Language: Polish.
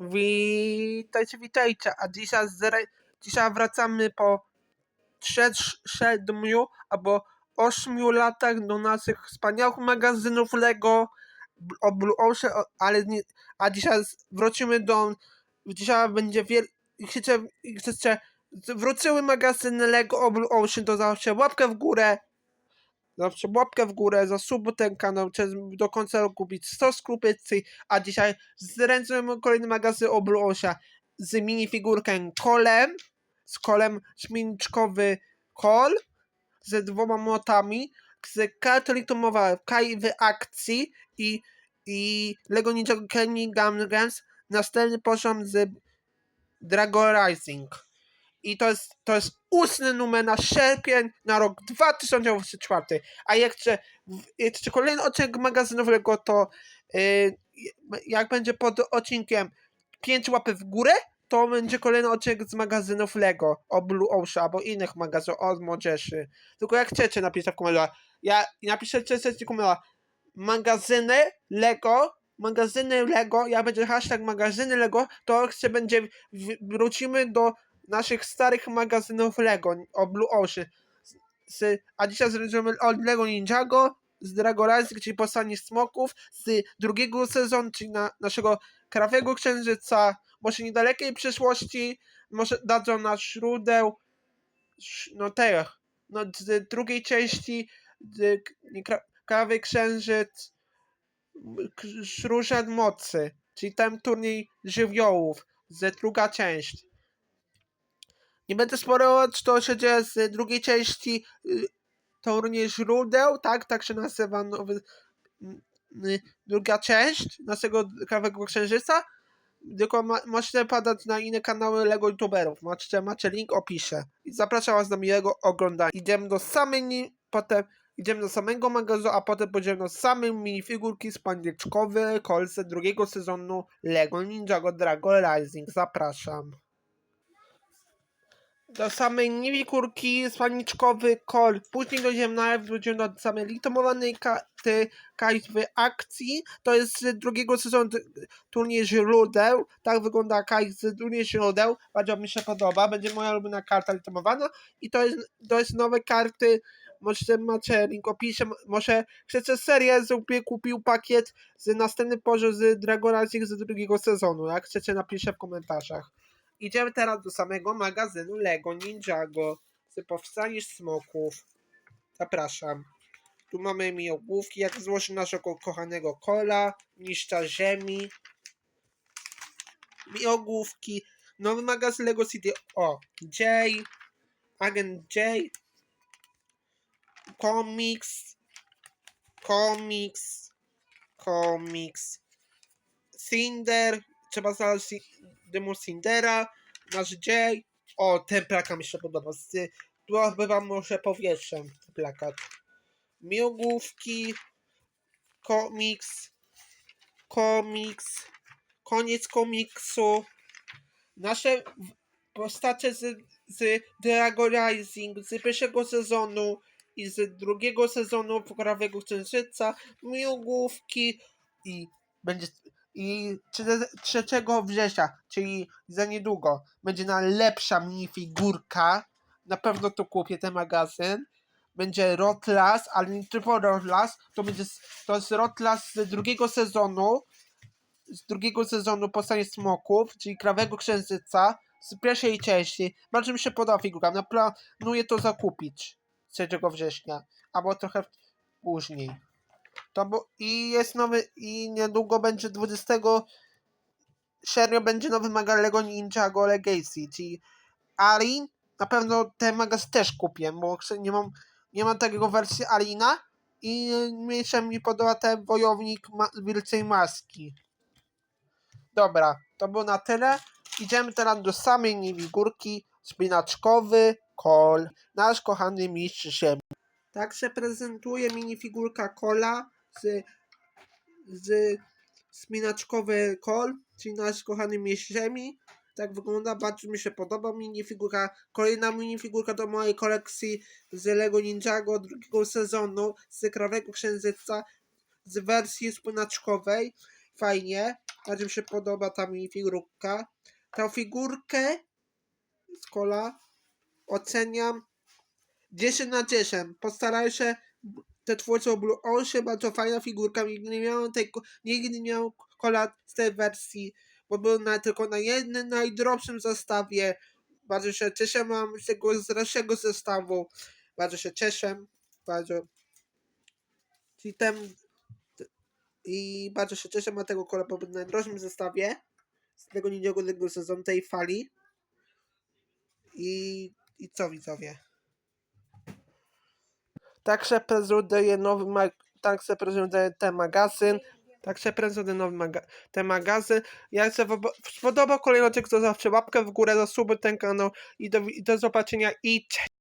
Witajcie, witajcie, a dzisiaj, zre... dzisiaj wracamy po 3, 7 albo 8 latach do naszych wspaniałych magazynów Lego. B- o Blue Ocean, o- ale nie... a dzisiaj wrócimy do, dzisiaj będzie wiel... chcecie, chcecie, wróciły magazyny Lego o Blue Ocean, to zawsze łapkę w górę, zawsze łapkę w górę, za subu ten kanał, czy do końca roku bić 100 skrupicy, a dzisiaj zręczymy kolejny magazyn o Blue Ocean z minifigurką Kolem, z kolem śmieniczkowy Kol, z dwoma młotami, z kartą litomowa Kai w akcji i, i Lego Ninja Kenny Games, następny poziom z Dragon Rising. I to jest, to jest ósmy numer na sierpień na rok 2024. A chcę, jak chcę kolejny odcinek magazynowego, to yy, jak będzie pod odcinkiem 5 łapy w górę, to będzie kolejny odcinek z magazynów Lego o Blue Ocean albo innych magazynów od młodzieży. Tylko jak chcecie napisać w komentarzach. Ja napiszecie w komentarzach. Magazyny Lego, magazyny Lego, ja będzie hashtag magazyny Lego, to się będzie, wrócimy do naszych starych magazynów Lego o Blue Ocean. Z, a dzisiaj zrobimy od Lego Ninjago, z Dragon Rising, czyli Postanie Smoków, z drugiego sezonu, czyli na, naszego Krawego Księżyca, może niedalekiej przyszłości, może dadzą na źródeł, no tych, no z drugiej części, z, Kra- Krawy Księżyc, Różan Mocy, czyli ten turniej żywiołów, z druga część. Nie będę sporować, to się dzieje z drugiej części y, turniej źródeł, tak, tak się nazywa nowy, y, y, druga część naszego Krawego Księżyca. Tylko ma, możecie padać na inne kanały Lego YouTuberów. Macie, macie link opisie. I zapraszam was do miłego oglądania. Idziemy do samej, potem idziemy do samego magazynu, a potem pójdziemy do samej minifigurki spandyczkowe kolce drugiego sezonu Lego Ninjago Dragon Rising. Zapraszam. Do samej minifigurki spaniczkowy kol. Później dojdziemy na dojdziemy do samej litomowanej karty Kajt w akcji. To jest z drugiego sezonu t- turniej źródeł. Tak wygląda Kajt z turniej źródeł. Bardzo mi się podoba. Będzie moja ulubiona karta litomowana. I to jest, to jest nowe karty. Możecie macie link opisie. Może chcecie serię, sobie kupił pakiet z następny poziom z Dragon Rising z drugiego sezonu. Jak chcecie napiszę w komentarzach. Idziemy teraz do samego magazynu Lego Ninjago z powstanie smoków. Zapraszam. Tu mamy miłogłówki, jak złożyć naszego kochanego kola, niszcza ziemi. Miłogłówki. Nowy magazyn Lego City. O, J. Agent J. Comics. Comics. Comics. Cinder. Trzeba znaleźć Dymu Cindera. Nasz J. O, ten plakat mi się podoba. Z, tu chyba może powietrzem ten plakat. Miłogłówki. Komiks. Komiks. Koniec komiksu. Nasze postacie z, z Dragon Rising z pierwszego sezonu i z drugiego sezonu Prawego Księżyca. Miłogłówki i będzie i 3 września, czyli za niedługo, będzie najlepsza minifigurka. Na pewno to kupię ten magazyn. Będzie Rotlas, ale nie tylko Rotlas, to będzie to jest Rotlas z drugiego sezonu. Z drugiego sezonu Postanie Smoków, czyli Krawego Księżyca. Z pierwszej części. Bardzo mi się podoba figurka. No, planuję to zakupić 3 września. Albo trochę później. To bo, I jest nowy, i niedługo będzie 20 sierpnia będzie nowy magazyn Lego Ninjago Legacy, czyli Alin. Na pewno ten magazyn też kupię, bo nie mam, nie mam takiego wersji Alina i się mi podoba ten wojownik ma, Maski. Dobra, to było na tyle. Idziemy teraz do samej minifigurki spinaczkowy kol, nasz kochany mistrz ziemi. Tak się prezentuje minifigurka kola z, z spinaczkowy kol, czyli nasz kochany mistrz ziemi. Tak wygląda, bardzo mi się podoba minifigurka. Kolejna minifigurka do mojej kolekcji z Lego Ninjago drugiego sezonu z Krawego Księżyca z wersji spinaczkowej. Fajnie. Bardzo mi się podoba ta mi figurka. Tę figurkę z kola oceniam 10 na 10. Postaraj się te twórcy Blue Ocean, bardzo fajna figurka. Nigdy nie miałem tej, nigdy nie miałem kola z tej wersji, bo był na, tylko na jednym najdroższym zestawie. Bardzo się cieszę, mam z tego zdrowszego zestawu. Bardzo się cieszę. Bardzo. I ten. I bardzo się cieszę, ma tego kola, w najdroższym zestawie. Z tego niedzielnego sezonu tej fali. I, I co widzowie? Tak się prezentuje nowy mag- tak się prezentuje ten magazyn. Tak się prezentuje nowy maga- ten magazyn. Jak się spodobał kolejny odcinek, to zawsze łapkę w górę, zasubuj ten kanał i do, i do zobaczenia i cześć!